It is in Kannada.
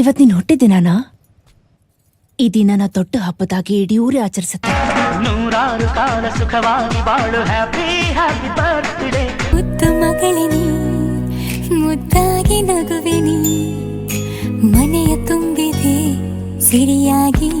ಇವತ್ ನೀನ್ ಹುಟ್ಟಿದ್ದೀನ ಈ ದಿನನ ದೊಡ್ಡ ಹಬ್ಬದಾಗಿ ಇಡೀ ಊರೇ ಆಚರಿಸುತ್ತೆ. ನೂರಾರು ಕಾಲ ಸುಖವಾಗಿ ಬಾಳು ಹ್ಯಾಪಿ ಹ್ಯಾಪಿ ಬರ್ತ್ಡೇ ಮುದ್ದು ಮಗಳಿನಿ ಮುದ್ದಾಗಿ ನಗುವಿನಿ ಮನೆಯ ತುಂಬಿದೆ ಸಿರಿಯಾಗಿ.